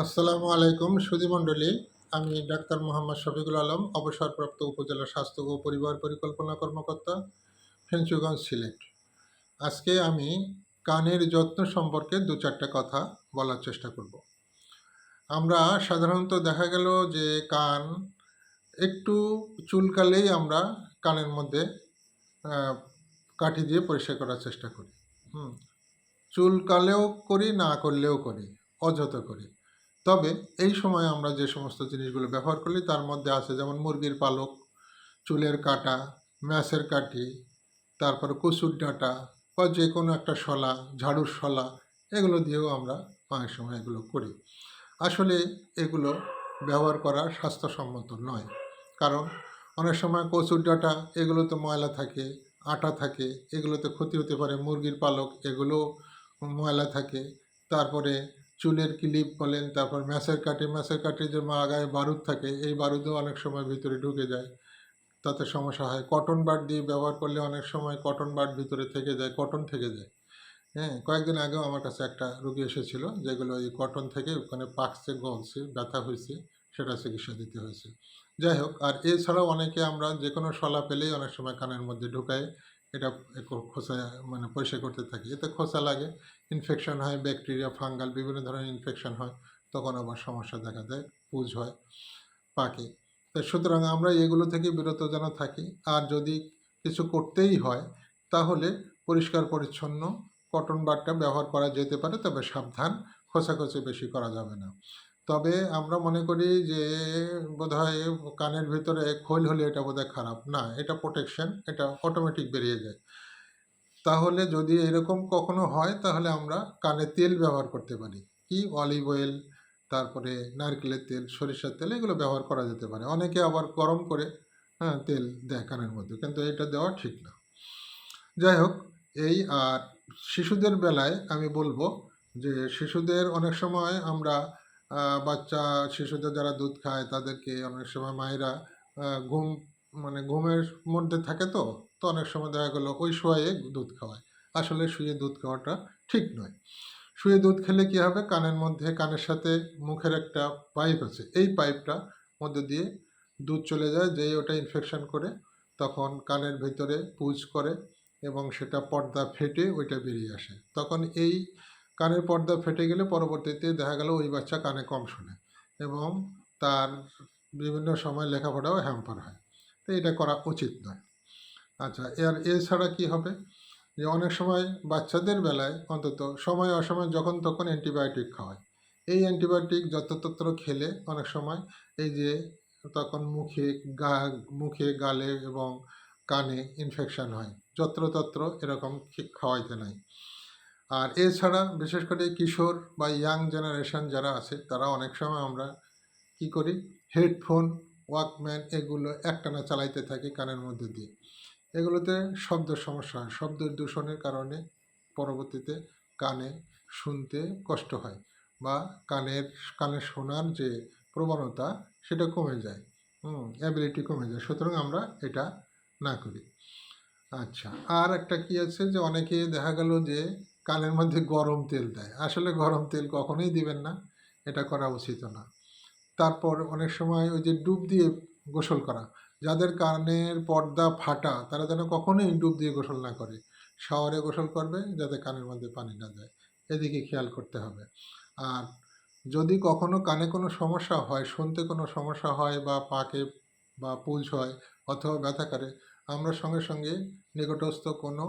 আসসালামু আলাইকুম সুধীমণ্ডলী আমি ডাক্তার মোহাম্মদ শফিকুল আলম, অবসরপ্রাপ্ত উপজেলা স্বাস্থ্য ও পরিবার পরিকল্পনা কর্মকর্তা, ফেঞ্চুগঞ্জ সিলেট। আজকে আমি কানের যত্ন সম্পর্কে দু চারটা কথা বলার চেষ্টা করব। আমরা সাধারণত দেখা গেল যে কান একটু চুলকালেই আমরা কানের মধ্যে কাঠি দিয়ে পরিষ্কার করার চেষ্টা করি। হুম, চুলকালেও করি, না করলেও করি অযথা করি। তবে এই সময় আমরা যে সমস্ত জিনিসগুলো ব্যবহার করি, তার মধ্যে আছে যেমন মুরগির পালক, চুলের কাটা ম্যাসের কাঠি, তারপরে কচুর ডাঁটা বা যে কোনো একটা শলা, ঝাড়ুর শলা, এগুলো দিয়েও আমরা অনেক সময় এগুলো করি। আসলে এগুলো ব্যবহার করা স্বাস্থ্যসম্মত নয়। কারণ অনেক সময় কচুর ডাঁটা, এগুলোতে ময়লা থাকে, আটা থাকে, এগুলোতে ক্ষতি হতে পারে, মুরগির পালক, এগুলো ময়লা থাকে, তারপরে চুলের ক্লিপ বলেন, তারপর ম্যাসের কাঠি ম্যাসের কাঠি যে মাগায় বারুদ থাকে, এই বারুদও অনেক সময় ভিতরে ঢুকে যায়। তাতে সমস্যা হয়। কটন বাড দিয়ে ব্যবহার করলে অনেক সময় কটন বাড ভিতরে থেকে যায়, কটন থেকে যায়। হ্যাঁ কয়েকদিন আগেও আমার কাছে একটা রুগী এসেছিল, যেগুলো এই কটন থেকে ওখানে পাকছে, গলছে, ব্যথা হয়েছে, সেটা চিকিৎসা দিতে হয়েছে। যাই হোক, আর এছাড়াও অনেকে আমরা যে কোনো শলা পেলেই অনেক সময় কানের মধ্যে ঢুকাই এটা খোসা মানে পরিষ্কার করতে থাকি। এতে খোসা লাগে ইনফেকশন হয় ব্যাকটেরিয়া ফাঙ্গাল বিভিন্ন ধরনের ইনফেকশন হয়, তখন আবার সমস্যা দেখা দেয়, পুজ হয়, পাকে। তো সুতরাং আমরা এগুলো থেকে বিরত যেন থাকি। আর যদি কিছু করতেই হয়, তাহলে পরিষ্কার, পরিচ্ছন্ন কটন বারটা ব্যবহার করা যেতে পারে, তবে সাবধান খোঁচাখোঁচি বেশি করা যাবে না। তবে আমরা মনে করি যে, বোধহয় কানের ভিতরে খোল হলে এটা বোধহয় খারাপ। না, এটা প্রোটেকশন এটা অটোমেটিক বেরিয়ে যায়। তাহলে যদি এরকম কখনো হয়, তাহলে আমরা কানে তেল ব্যবহার করতে পারি। কি? অলিভ অয়েল তারপরে নারকেলের তেল, সরিষার তেল, এগুলো ব্যবহার করা যেতে পারে। অনেকে আবার গরম করে হ্যাঁ তেল দেয় কানের মধ্যে, কিন্তু এটা দেওয়া ঠিক না। যাই হোক, এই আর শিশুদের বেলায় আমি বলব যে, শিশুদের অনেক সময় আমরা বাচ্চা, শিশুদের যারা দুধ খায়, তাদেরকে অনেক সময় মায়েরা ঘুম মানে ঘুমের মধ্যে থাকে তো তো অনেক সময় দেখা গেলো ওই শোয়ে দুধ খাওয়ায়। আসলে শুয়ে দুধ খাওয়াটা ঠিক নয়। শুয়ে দুধ খেলে কি হবে? কানের মধ্যে, কানের সাথে মুখের একটা পাইপ আছে। এই পাইপটা মধ্যে দিয়ে দুধ চলে যায়, যেই ওটা ইনফেকশন করে, তখন কানের ভিতরে পুজ করে এবং সেটা পর্দা ফেটে ওইটা বেরিয়ে আসে। তখন এই কানের পর্দা ফেটে গেলে পরবর্তীতে দেখা গেল ওই বাচ্চা কানে কম শোনে এবং তার বিভিন্ন সময় লেখাপড়াও হ্যাম্পার হয়। তো এটা করা উচিত নয়। আচ্ছা এর এছাড়া কি হবে? যে অনেক সময় বাচ্চাদের বেলায় অন্তত সময় অসময় যখন তখন অ্যান্টিবায়োটিক খাওয়ায়। এই অ্যান্টিবায়োটিক যত্রতত্র খেলে অনেক সময় এই যে তখন মুখে গা, মুখে, গালে এবং কানে ইনফেকশান হয়। যত্রতত্র এরকম খাওয়াইতে নাই। আর এছাড়া বিশেষ করে কিশোর বা ইয়াং জেনারেশন যারা আছে, তারা অনেক সময় আমরা কি করি? হেডফোন ওয়াকম্যান এগুলো একটানা চালাইতে থাকি কানের মধ্যে দিয়ে। এগুলোতে শব্দ সমস্যা হয়। শব্দ দূষণের কারণে পরবর্তীতে কানে শুনতে কষ্ট হয় বা কানের কানে শোনার যে প্রবণতা, সেটা কমে যায়। হুম অ্যাবিলিটি কমে যায়। সুতরাং আমরা এটা না করি। আচ্ছা আর একটা কি আছে যে অনেকে দেখা গেল যে কানের মধ্যে গরম তেল দেয়। আসলে গরম তেল কখনোই দিবেন না, এটা করা উচিত না। তারপর অনেক সময় ওই যে ডুব দিয়ে গোসল করা, যাদের কানের পর্দা ফাটা, তারা যেন কখনোই ডুব দিয়ে গোসল না করে। শাওয়ারে গোসল করবে যাতে কানের মধ্যে পানি না যায়, এদিকে খেয়াল করতে হবে। আর যদি কখনো কানে কোনো সমস্যা হয়, শুনতে কোনো সমস্যা হয় বা পাকে বা পুজ হয় অথবা ব্যথা করে, আমরা সঙ্গে সঙ্গে নিকটস্থ কোনো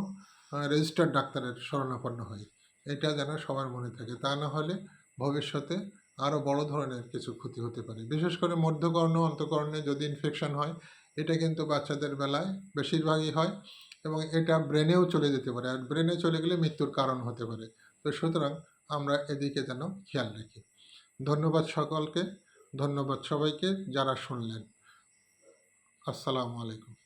রেজিস্টার্ড ডাক্তারের শরণাপন্ন হই। এটা যেন সবার মনে থাকে। তা না হলে ভবিষ্যতে আরও বড় ধরনের কিছু ক্ষতি হতে পারে। বিশেষ করে মধ্যকর্ণ, অন্তকর্ণে যদি ইনফেকশন হয়, এটা কিন্তু বাচ্চাদের বেলায় বেশিরভাগই হয় এবং এটা ব্রেনেও চলে যেতে পারে। আর ব্রেনে চলে গেলে মৃত্যুর কারণ হতে পারে। তো সুতরাং আমরা এদিকে যেন খেয়াল রাখি। ধন্যবাদ সকলকে। ধন্যবাদ সবাইকে যারা শুনলেন। আসসালামু আলাইকুম।